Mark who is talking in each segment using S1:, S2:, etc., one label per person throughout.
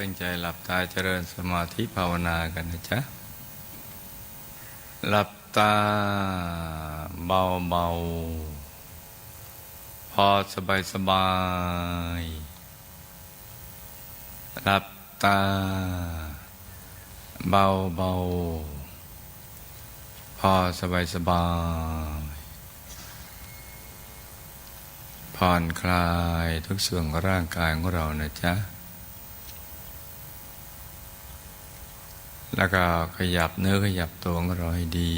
S1: ตั้งใจหลับตาเจริญสมาธิภาวนากันนะจ๊ะ หลับตาเบาเบาๆพอสบายสบาย หลับตาเบาเบาๆพอสบายสบาย ผ่อนคลายทุกส่วนของร่างกายของเรานะจ๊ะ แล้วก็ขยับเนื้อขยับตัวของเราให้ดี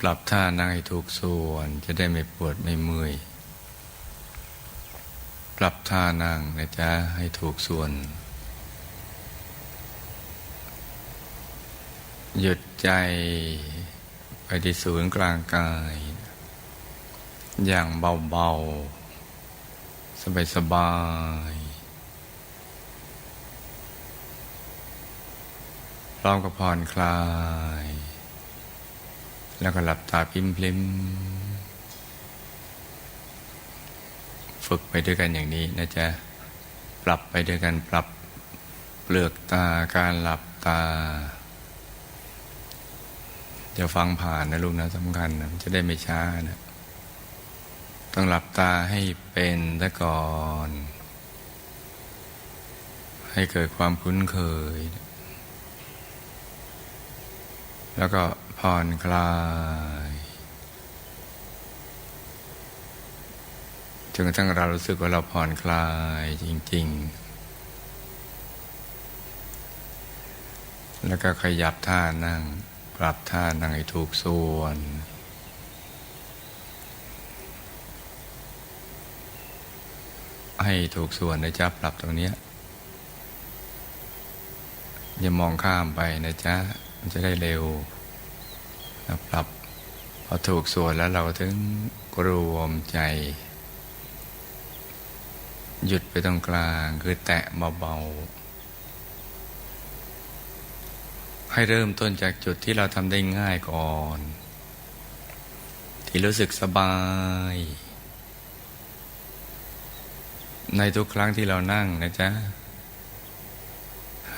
S1: ปรับท่านั่งให้ถูกส่วนจะได้ไม่ปวดไม่เมื่อย ปรับท่านั่งนะจ๊ะให้ถูกส่วน หยุดใจไปที่ศูนย์กลางกาย อย่างเบาๆ สบายๆ พร้อมกับผ่อนคลาย แล้วก็หลับตาพิมพลิมฝึกไปด้วยกันอย่างนี้นะจ๊ะ ปรับไปด้วยกันปรับเปลือกตาการหลับตาจะฟังผ่านนะลูกนะสำคัญนะจะได้ไม่ช้านะต้องหลับตาให้เป็นซะก่อน ให้เกิดความคุ้นเคย แล้วก็ผ่อนคลายจนกระทั่งเรารู้สึกว่าเราผ่อนคลายจริง ๆ แล้วก็ขยับท่านั่ง ปรับท่านั่งให้ถูกส่วน ให้ถูกส่วนนะจ๊ะปรับตรงเนี้ยอย่ามองข้ามไปนะจ๊ะ มันจะได้เร็วนะปรับพอถูกส่วนแล้วเราถึงรวมใจ หยุดไปตรงกลางคือแตะเบาๆให้เริ่มต้นจากจุดที่เราทำได้ง่ายก่อน ที่รู้สึกสบาย ในทุกครั้งที่เรานั่งนะจ๊ะ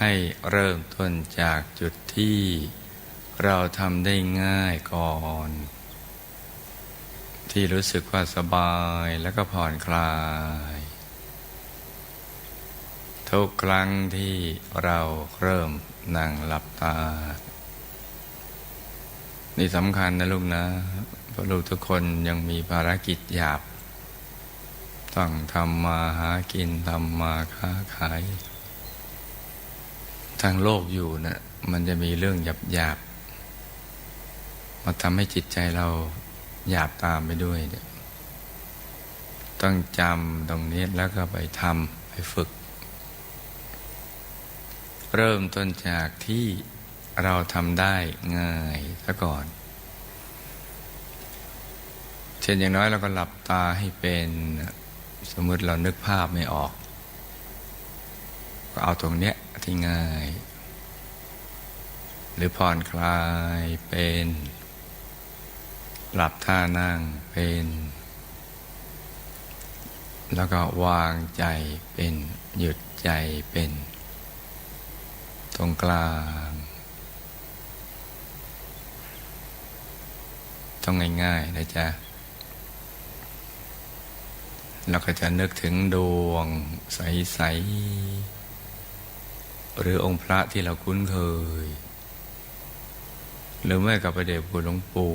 S1: ให้เริ่มต้นจากจุดที่เราทำได้ง่ายก่อน ที่รู้สึกว่าสบายแล้วก็ผ่อนคลาย ทุกครั้งที่เราเริ่มนั่งหลับตา นี่สำคัญนะลูกนะเพราะลูกทุกคนยังมีภารกิจหยาบ ต้องทำมาหากินทำมาค้าขาย ทางโลกอยู่นะ่ะมันจะมีเรื่องหยาบหยาบๆมาทำให้จิตใจเราหยาบตามไปด้วยเนี่ยต้องจำตรงนี้แล้วก็ไปทำไปฝึก เริ่มต้นจากที่เราทำได้ง่ายซะก่อน เช่นอย่างน้อยเราก็หลับตาให้เป็นสมมติเรานึกภาพไม่ออก ก็เอาตรงเนี้ย ที่ง่าย หรือผ่อนคลายเป็นหลับท่านั่งเป็น แล้วก็วางใจเป็น หยุดใจเป็น ตรงกลาง ต้องง่ายๆนะจ๊ะเราก็จะนึกถึงดวงใสๆ หรือองค์พระที่เราคุ้นเคย หรือไม่กับพระเดชคุณหลวงปู่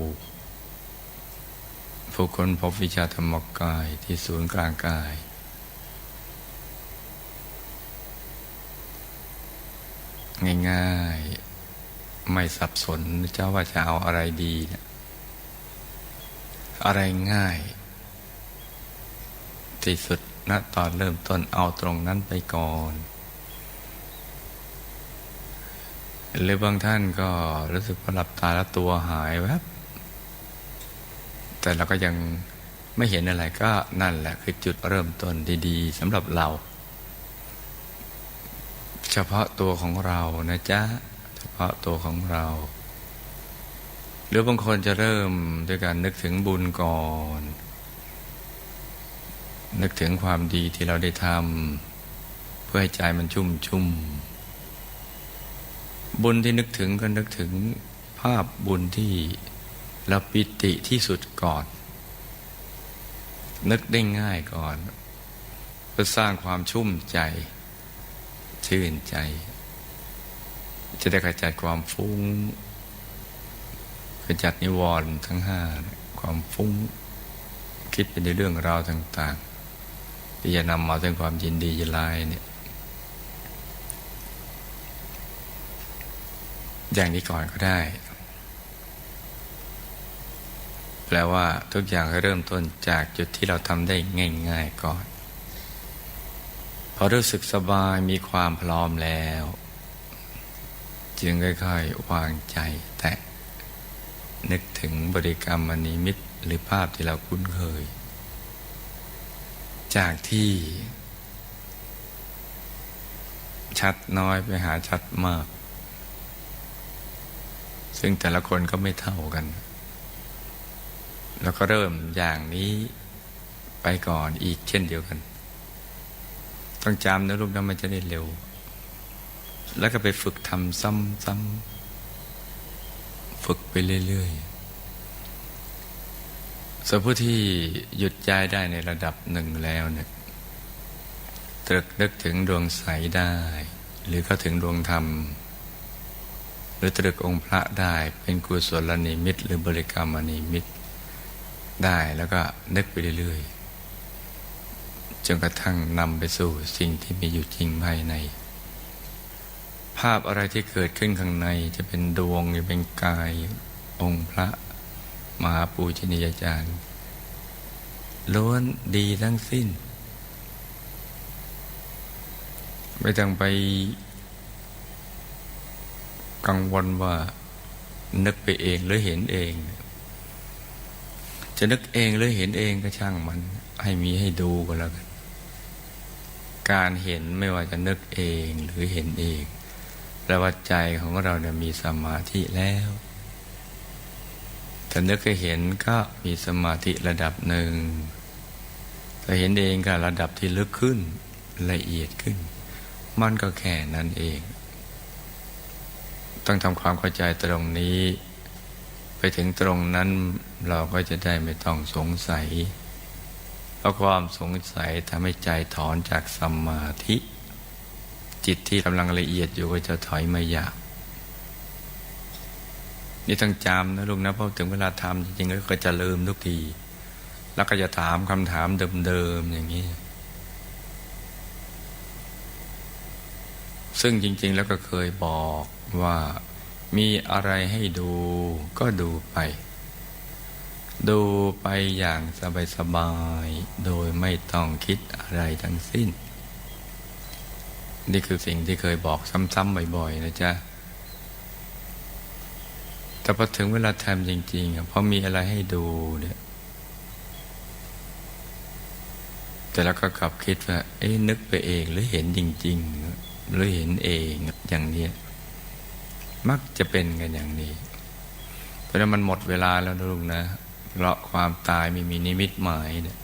S1: ผู้คนพบวิชาธรรมกายที่ศูนย์กลางกาย ง่ายๆ ไม่สับสนเจ้าว่าจะเอาอะไรดีนะอะไรง่าย ที่สุดณตอนเริ่มต้นเอาตรงนั้นไปก่อน หรือบางท่านก็รู้สึกว่าหลับตาแล้วตัวหายแวบแต่เราก็ยังไม่เห็นอะไรก็นั่นแหละคือจุดเริ่มต้นดีๆสำหรับเรา เฉพาะตัวของเรานะจ๊ะ เฉพาะตัวของเรา หรือบางคนจะเริ่มด้วยการนึกถึงบุญก่อน นึกถึงความดีที่เราได้ทำเพื่อให้ใจมันชุ่มชุ่ม บุญที่นึกถึงก็นึกถึงภาพบุญที่เราปิติที่สุดก่อน นึกได้ง่ายก่อน เพื่อสร้างความชุ่มใจ ชื่นใจ จะได้ขจัดความฟุ้งขจัดนิวรณ์ทั้งห้าความฟุ้ง คิดไปในเรื่องราวต่าง ๆ ที่จะนำมาถึงความยินดียินไลเนี่ย อย่างนี้ก่อนก็ได้ แปลว่าทุกอย่างเริ่มต้นจากจุดที่เราทำได้ง่าย ๆก่อน พอรู้สึกสบายมีความพร้อมแล้ว จึงค่อยๆวางใจแตะ นึกถึงบริกรรมมณีมิตหรือภาพที่เราคุ้นเคย จากที่ชัดน้อยไปหาชัดมาก ซึ่งแต่ละคนก็ไม่เท่ากัน แล้วก็เริ่มอย่างนี้ไปก่อนอีกเช่นเดียวกัน ต้องจำนะลูกนะมันจะได้เร็ว แล้วก็ไปฝึกทำซ้ำๆฝึกไปเรื่อยๆส่วนผู้ที่หยุดใจได้ในระดับหนึ่งแล้วเนี่ยตรึกนึกถึงดวงใสได้ หรือเข้าถึงดวงธรรม หรือตรึกองค์พระได้เป็นกุศลนิมิต หรือบริกรรมนิมิตได้แล้วก็นึกไปเรื่อยๆจนกระทั่งนำไปสู่สิ่งที่มีอยู่จริงภายใน ภาพอะไรที่เกิดขึ้นข้างในจะเป็นดวงหรือเป็นกายองค์พระมหาปูชนียาจารย์ล้วนดีทั้งสิ้น ไม่ต้องไป กังวลว่านึกไปเองหรือเห็นเอง จะนึกเองหรือเห็นเองก็ช่างมัน ให้มีให้ดูก็แล้วกันการเห็นไม่ว่าจะนึกเองหรือเห็นเองแปลว่าใจของเราเนี่ยมีสมาธิแล้วถ้านึกให้เห็นก็มีสมาธิระดับหนึ่งถ้าเห็นเองก็ระดับที่ลึกขึ้นละเอียดขึ้น มันก็แค่นั้นเอง ต้องทำความเข้าใจตรงนี้ ไปถึงตรงนั้นเราก็จะได้ไม่ต้องสงสัย เพราะความสงสัยทำให้ใจถอนจากสมาธิ จิตที่กำลังละเอียดอยู่ก็จะถอยมาอยากนี่ต้องจำนะลุงนะเพราะถึงเวลาทำจริงๆก็จะลืมทุกที แล้วก็จะถามคำถามเดิมๆอย่างนี้ ซึ่งจริง ๆ แล้วก็เคยบอกว่ามีอะไรให้ดูก็ดูไป ดูไปอย่างสบายๆ โดยไม่ต้องคิดอะไรทั้งสิ้น นี่คือสิ่งที่เคยบอกซ้ำๆบ่อยๆนะจ๊ะ แต่พอถึงเวลาทำจริงๆพอมีอะไรให้ดูเนี่ยแต่แล้วก็กลับคิดว่า เอ๊ะนึกไปเองหรือเห็นจริง ๆ หรือเห็นเองอย่างนี้ มักจะเป็นกันอย่างนี้ เพราะนั้นมันหมดเวลาแล้วนะลุงนะเพราะความตายไม่มีนิมิตหมายเนี่ย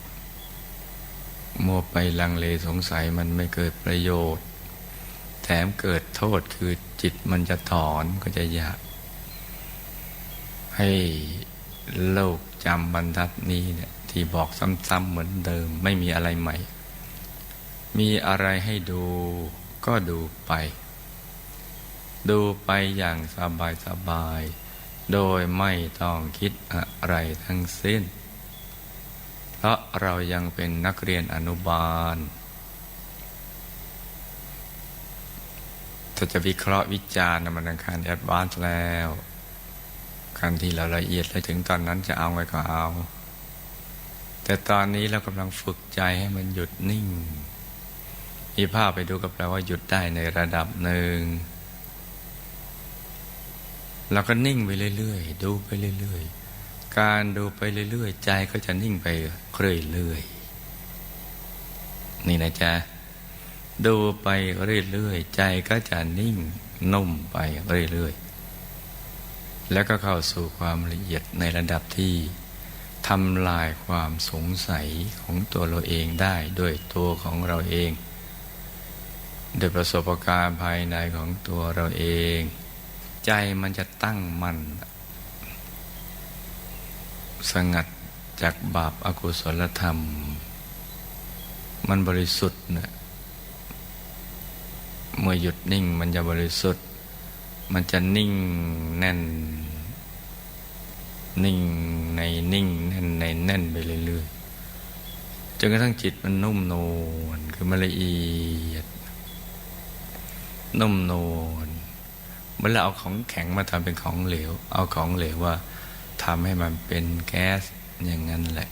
S1: มัวไปลังเลสงสัยมันไม่เกิดประโยชน์ แถมเกิดโทษคือจิตมันจะถอนก็จะยากให้โลกจำบรรทัดนี้เนี่ยที่บอกซ้ำๆเหมือนเดิม ไม่มีอะไรใหม่ มีอะไรให้ดู ก็ดูไป ดูไปอย่างสบายสบาย โดยไม่ต้องคิดอะไรทั้งสิ้น เพราะเรายังเป็นนักเรียนอนุบาลถ้าจะวิเคราะห์วิจารณ์มันอังคารแอดวานซ์แล้วการที่เราละเอียดเลยถึงตอนนั้นจะเอาไงก็เอา แต่ตอนนี้เรากำลังฝึกใจให้มันหยุดนิ่ง มีภาพไปดูก็แปลว่าหยุดได้ในระดับหนึ่งเราก็นิ่งไปเรื่อยๆ ดูไปเรื่อยๆ การดูไปเรื่อยๆ ใจก็จะนิ่งไปเรื่อยๆ นี่นะจ๊ะ ดูไปเรื่อยๆ ใจก็จะนิ่งนุ่มไปเรื่อยๆ แล้วก็เข้าสู่ความละเอียดในระดับที่ทำลายความสงสัยของตัวเราเองได้ด้วยตัวของเราเอง ด้วยประสบการณ์ภายในของตัวเราเอง ใจมันจะตั้งมัน่นสงัดจากบาปอากุศลธรรม มันบริสุทธิ์นะเมื่อหยุดนิ่งมันจะบริสุทธิ์ มันจะนิ่งแน่น นิ่งในนิ่งแน่นในแน่นไปเรื่อยๆจนกระทั่งจิตมันนุ่มนวลคือมันละเอียด นุ่มนวลเมื่อเราเอาของแข็งมาทำเป็นของเหลว เอาของเหลวว่าทำให้มันเป็นแก๊สอย่างนั้นแหละ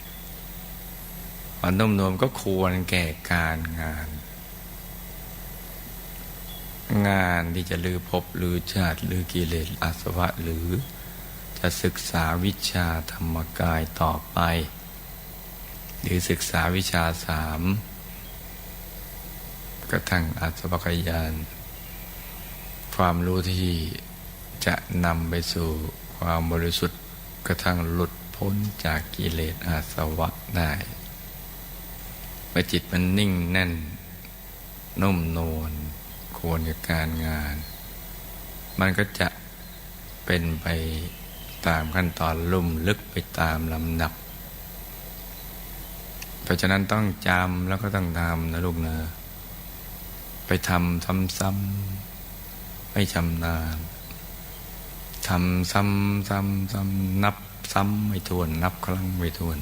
S1: ความนุ่มนวลก็ควรแก่การงาน งานที่จะลือพบลือชาติลือกิเลสอาสวะหรือ จะศึกษาวิชาธรรมกายต่อไป หรือศึกษาวิชาสามกระทั่งอาสวัคยาน ความรู้ที่จะนำไปสู่ความบริสุทธิ์กระทั่งหลุดพ้นจากกิเลสอาสวะได้เมื่อจิตมันนิ่งแน่น นุ่มนวลควรกับการงาน มันก็จะเป็นไปตามขั้นตอนลุ่มลึกไปตามลำดับ เพราะฉะนั้นต้องจำแล้วก็ต้องทำนะลูกเนะไปทำซ้ำๆ ไม่ชำนาญทำซ้ำซ้ำซ้ำนับ ซ้ำไม่ทวน นับครั้งไม่ทวน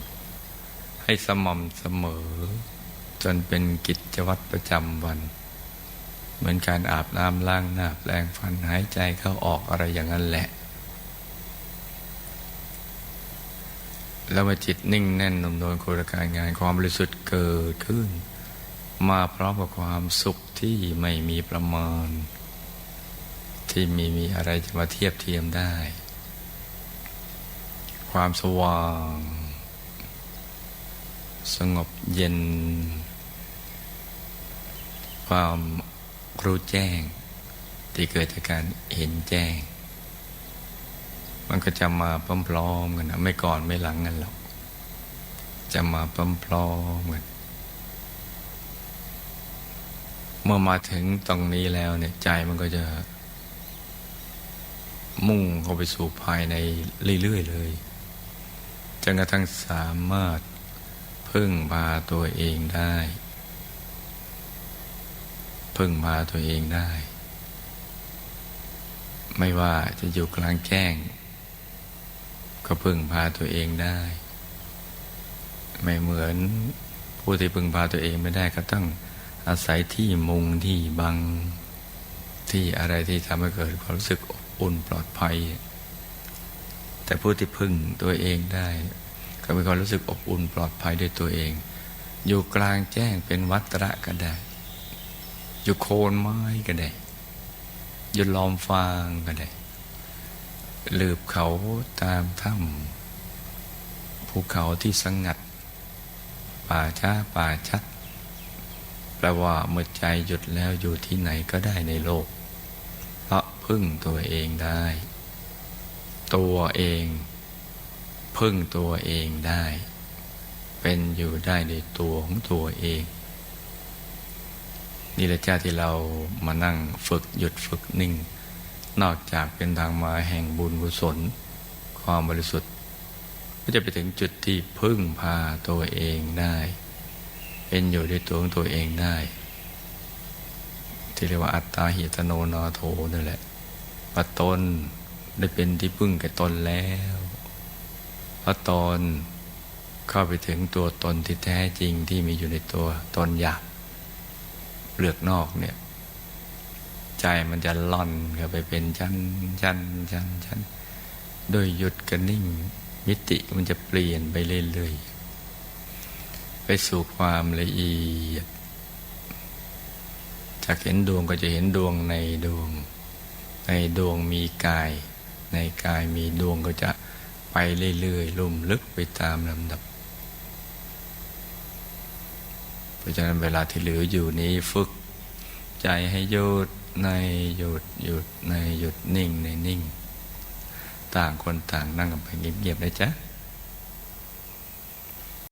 S1: ให้สม่ำเสมอ จนเป็นกิจวัตรประจำวัน เหมือนการอาบน้ำล้างหน้าแปลงฟันหายใจเข้าออกอะไรอย่างนั้นแหละ แล้วมาจิตนิ่งแน่นนุ่มนโครการงานความบริสุทธิ์เกิดขึ้น มาพร้อมกับความสุขที่ไม่มีประมาณ ที่มีมีอะไรจะมาเทียบเทียมได้ ความสว่าง สงบเย็น ความรู้แจ้ง ที่เกิดจากการเห็นแจ้ง มันก็จะมาพร้อมๆกันนะไม่ก่อนไม่หลังกันหรอก จะมาพร้อมๆกันเมื่อมาถึงตรงนี้แล้วเนี่ยใจมันก็จะ มุ่งเข้าไปสู่ภายในเรื่อย ๆ เลยจนกระทั่งสามารถพึ่งพาตัวเองได้ พึ่งพาตัวเองได้ ไม่ว่าจะอยู่กลางแจ้ง ก็พึ่งพาตัวเองได้ ไม่เหมือนผู้ที่พึ่งพาตัวเองไม่ได้ก็ต้องอาศัยที่มุงที่บัง ที่อะไรที่ทำให้เกิดความรู้สึกอบอุ่นปลอดภัย แต่ผู้ที่พึ่งตัวเองได้ ก็มีความรู้สึกอบอุ่นปลอดภัยด้วยตัวเอง อยู่กลางแจ้งเป็นวัตระก็ได้ อยู่โคนไม้ก็ได้ อยู่ล้อมฟางก็ได้ลืบเขาตามถ้ำภูเขาที่สงัด ป่าช้าป่าชัด ลว่าเมื่อใจหยุดแล้วอยู่ที่ไหนก็ได้ในโลก เพราะพึ่งตัวเองได้ ตัวเอง พึ่งตัวเองได้ เป็นอยู่ได้ในตัวของตัวเอง นี่แหละจ้าที่เรามานั่งฝึกหยุดฝึกนิ่ง นอกจากเป็นทางมาแห่งบุญกุศล ความบริสุทธิ์ ก็จะไปถึงจุดที่พึ่งพาตัวเองได้ เป็นอยู่ด้วยตัวของตัวเองได้ ที่เรียกว่าอัตตาหิตโนนาโถนั่นแหละว่าตนได้เป็นที่พึ่งแก่ตนแล้วเพราะตนเข้าไปถึงตัวตนที่แท้จริงที่มีอยู่ในตัวตนหยาบเปลือกนอกเนี่ย ใจมันจะล่อนเข้าไปเป็นชั้นชั้นชั้นชั้นโดยหยุดกันนิ่งมิติมันจะเปลี่ยนไปเรื่อยๆ สู่ความละเอียด จากเห็นดวงก็จะเห็นดวงในดวง ในดวงมีกาย ในกายมีดวงก็จะไปเรื่อยๆลุ่มลึกไปตามลำดับ เพราะฉะนั้นเวลาที่เหลืออยู่นี้ฝึกใจให้หยุดในหยุดหยุดในหยุดนิ่งในนิ่ง ต่างคนต่างนั่งกันไปเงียบๆนะจ๊ะ